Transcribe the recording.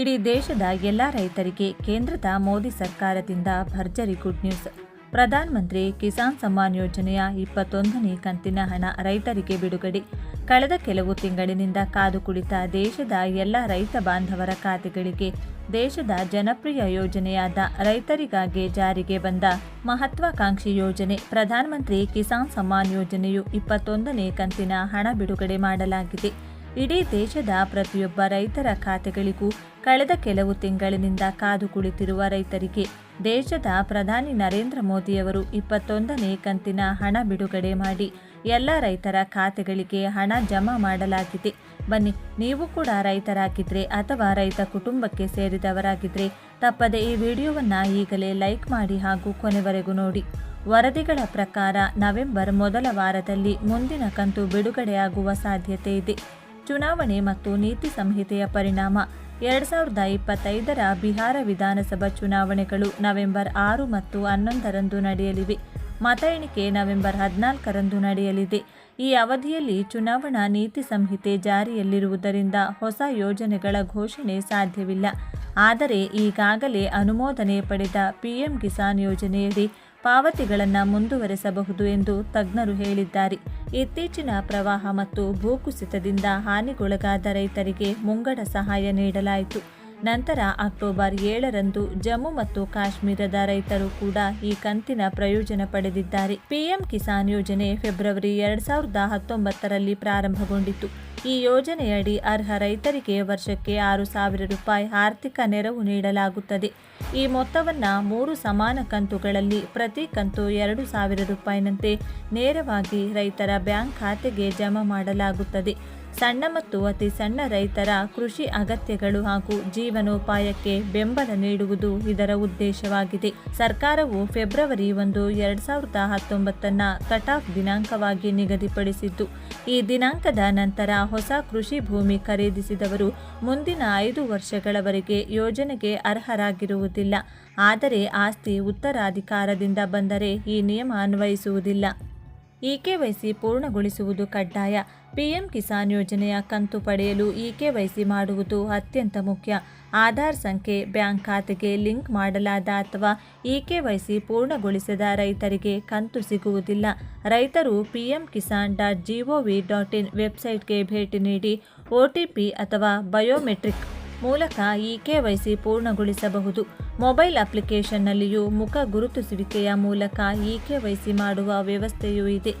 ಇಡೀ ದೇಶದ ಎಲ್ಲ ರೈತರಿಗೆ ಕೇಂದ್ರದ ಮೋದಿ ಸರ್ಕಾರದಿಂದ ಭರ್ಜರಿ ಗುಡ್ ನ್ಯೂಸ್. ಪ್ರಧಾನಮಂತ್ರಿ ಕಿಸಾನ್ ಸಮ್ಮಾನ್ ಯೋಜನೆಯ ಇಪ್ಪತ್ತೊಂದನೇ ಕಂತಿನ ಹಣ ರೈತರಿಗೆ ಬಿಡುಗಡೆ. ಕಳೆದ ಕೆಲವು ತಿಂಗಳಿನಿಂದ ಕಾದು ಕುಳಿತ ದೇಶದ ಎಲ್ಲ ರೈತ ಬಾಂಧವರ ಖಾತೆಗಳಿಗೆ ದೇಶದ ಜನಪ್ರಿಯ ಯೋಜನೆಯಾದ ರೈತರಿಗಾಗಿ ಜಾರಿಗೆ ಬಂದ ಮಹತ್ವಾಕಾಂಕ್ಷಿ ಯೋಜನೆ ಪ್ರಧಾನಮಂತ್ರಿ ಕಿಸಾನ್ ಸಮ್ಮಾನ್ ಯೋಜನೆಯು ಇಪ್ಪತ್ತೊಂದನೇ ಕಂತಿನ ಹಣ ಬಿಡುಗಡೆ ಮಾಡಲಾಗಿದೆ. ಇಡೀ ದೇಶದ ಪ್ರತಿಯೊಬ್ಬ ರೈತರ ಖಾತೆಗಳಿಗೂ ಕಳೆದ ಕೆಲವು ತಿಂಗಳಿನಿಂದ ಕಾದು ಕುಳಿತಿರುವ ರೈತರಿಗೆ ದೇಶದ ಪ್ರಧಾನಿ ನರೇಂದ್ರ ಮೋದಿಯವರು ಇಪ್ಪತ್ತೊಂದನೇ ಕಂತಿನ ಹಣ ಬಿಡುಗಡೆ ಮಾಡಿ ಎಲ್ಲ ರೈತರ ಖಾತೆಗಳಿಗೆ ಹಣ ಜಮಾ ಮಾಡಲಾಗಿದೆ. ಬನ್ನಿ, ನೀವು ಕೂಡ ರೈತರಾಗಿದ್ರೆ ಅಥವಾ ರೈತ ಕುಟುಂಬಕ್ಕೆ ಸೇರಿದವರಾಗಿದ್ರೆ ತಪ್ಪದೆ ಈ ವಿಡಿಯೋವನ್ನು ಈಗಲೇ ಲೈಕ್ ಮಾಡಿ ಹಾಗೂ ಕೊನೆವರೆಗೂ ನೋಡಿ. ವರದಿಗಳ ಪ್ರಕಾರ ನವೆಂಬರ್ ಮೊದಲ ವಾರದಲ್ಲಿ ಮುಂದಿನ ಕಂತು ಬಿಡುಗಡೆಯಾಗುವ ಸಾಧ್ಯತೆ ಇದೆ. ಚುನಾವಣೆ ಮತ್ತು ನೀತಿ ಸಂಹಿತೆಯ ಪರಿಣಾಮ. ಎರಡ್ ಸಾವಿರದ ಇಪ್ಪತ್ತೈದರ ಬಿಹಾರ ವಿಧಾನಸಭಾ ಚುನಾವಣೆಗಳು ನವೆಂಬರ್ ಆರು ಮತ್ತು ಹನ್ನೊಂದರಂದು ನಡೆಯಲಿವೆ. ಮತ ಎಣಿಕೆ ನವೆಂಬರ್ ಹದಿನಾಲ್ಕರಂದು ನಡೆಯಲಿದೆ. ಈ ಅವಧಿಯಲ್ಲಿ ಚುನಾವಣಾ ನೀತಿ ಸಂಹಿತೆ ಜಾರಿಯಲ್ಲಿರುವುದರಿಂದ ಹೊಸ ಯೋಜನೆಗಳ ಘೋಷಣೆ ಸಾಧ್ಯವಿಲ್ಲ. ಆದರೆ ಈಗಾಗಲೇ ಅನುಮೋದನೆ ಪಡೆದ ಪಿಎಂ ಕಿಸಾನ್ ಯೋಜನೆಯಡಿ ಪಾವತಿಗಳನ್ನು ಮುಂದುವರೆಸಬಹುದು ಎಂದು ತಜ್ಞರು ಹೇಳಿದ್ದಾರೆ. ಇತ್ತೀಚಿನ ಪ್ರವಾಹ ಮತ್ತು ಭೂಕುಸಿತದಿಂದ ಹಾನಿಗೊಳಗಾದ ರೈತರಿಗೆ ಮುಂಗಡ ಸಹಾಯ ನೀಡಲಾಯಿತು. ನಂತರ ಅಕ್ಟೋಬರ್ ಏಳರಂದು ಜಮ್ಮು ಮತ್ತು ಕಾಶ್ಮೀರದ ರೈತರು ಕೂಡ ಈ ಕಂತಿನ ಪ್ರಯೋಜನ ಪಡೆದಿದ್ದಾರೆ. ಪಿಎಂ ಕಿಸಾನ್ ಯೋಜನೆ ಫೆಬ್ರವರಿ ಎರಡ್ ಸಾವಿರದ ಹತ್ತೊಂಬತ್ತರಲ್ಲಿ ಪ್ರಾರಂಭಗೊಂಡಿತು. ಈ ಯೋಜನೆಯಡಿ ಅರ್ಹ ರೈತರಿಗೆ ವರ್ಷಕ್ಕೆ ಆರು ಸಾವಿರ ರೂಪಾಯಿ ಆರ್ಥಿಕ ನೆರವು ನೀಡಲಾಗುತ್ತದೆ. ಈ ಮೊತ್ತವನ್ನು ಮೂರು ಸಮಾನ ಕಂತುಗಳಲ್ಲಿ ಪ್ರತಿ ಕಂತು ಎರಡು ಸಾವಿರ ರೂಪಾಯಿನಂತೆ ನೇರವಾಗಿ ರೈತರ ಬ್ಯಾಂಕ್ ಖಾತೆಗೆ ಜಮಾ ಮಾಡಲಾಗುತ್ತದೆ. ಸಣ್ಣ ಮತ್ತು ಅತಿ ಸಣ್ಣ ರೈತರ ಕೃಷಿ ಅಗತ್ಯಗಳು ಹಾಗೂ ಜೀವನೋಪಾಯಕ್ಕೆ ಬೆಂಬಲ ನೀಡುವುದು ಇದರ ಉದ್ದೇಶವಾಗಿದೆ. ಸರ್ಕಾರವು ಫೆಬ್ರವರಿ ಒಂದು ಎರಡ್ ಸಾವಿರದ ಹತ್ತೊಂಬತ್ತನ್ನ ಕಟಾಫ್ ದಿನಾಂಕವಾಗಿ ನಿಗದಿಪಡಿಸಿದ್ದು, ಈ ದಿನಾಂಕದ ನಂತರ ಹೊಸ ಕೃಷಿ ಭೂಮಿ ಖರೀದಿಸಿದವರು ಮುಂದಿನ ಐದು ವರ್ಷಗಳವರೆಗೆ ಯೋಜನೆಗೆ ಅರ್ಹರಾಗಿರುವುದಿಲ್ಲ ಆದರೆ ಆಸ್ತಿ ಉತ್ತರಾಧಿಕಾರದಿಂದ ಬಂದರೆ ಈ ನಿಯಮ ಅನ್ವಯಿಸುವುದಿಲ್ಲ. ಇಕೆವೈಸಿ ಪೂರ್ಣಗೊಳಿಸುವುದು ಕಡ್ಡಾಯ. ಪಿಎಂ ಕಿಸಾನ್ ಯೋಜನೆಯ ಕಂತು ಪಡೆಯಲು ಇಕೆವೈಸಿ ಮಾಡುವುದು ಅತ್ಯಂತ ಮುಖ್ಯ. ಆಧಾರ್ ಸಂಖ್ಯೆ, ಬ್ಯಾಂಕ್ ಖಾತೆಗೆ ಲಿಂಕ್ ಮಾಡಲಾದ ಅಥವಾ ಇಕೆವೈಸಿ ಪೂರ್ಣಗೊಳಿಸದ ರೈತರಿಗೆ ಕಂತು ಸಿಗುವುದಿಲ್ಲ. ರೈತರು PM Kisan dot gov dot in ವೆಬ್ಸೈಟ್ಗೆ ಭೇಟಿ ನೀಡಿ ಒಟಿಪಿ ಅಥವಾ ಬಯೋಮೆಟ್ರಿಕ್ ಮೂಲಕ ಈ ಕೆವೈಸಿ ಪೂರ್ಣಗೊಳಿಸಬಹುದು. ಮೊಬೈಲ್ ಅಪ್ಲಿಕೇಶನ್ನಲ್ಲಿಯೂ ಮುಖ ಗುರುತಿಸುವಿಕೆಯ ಮೂಲಕ ಈ ಕೆವೈಸಿ ಮಾಡುವ ವ್ಯವಸ್ಥೆಯೂ ಇದೆ.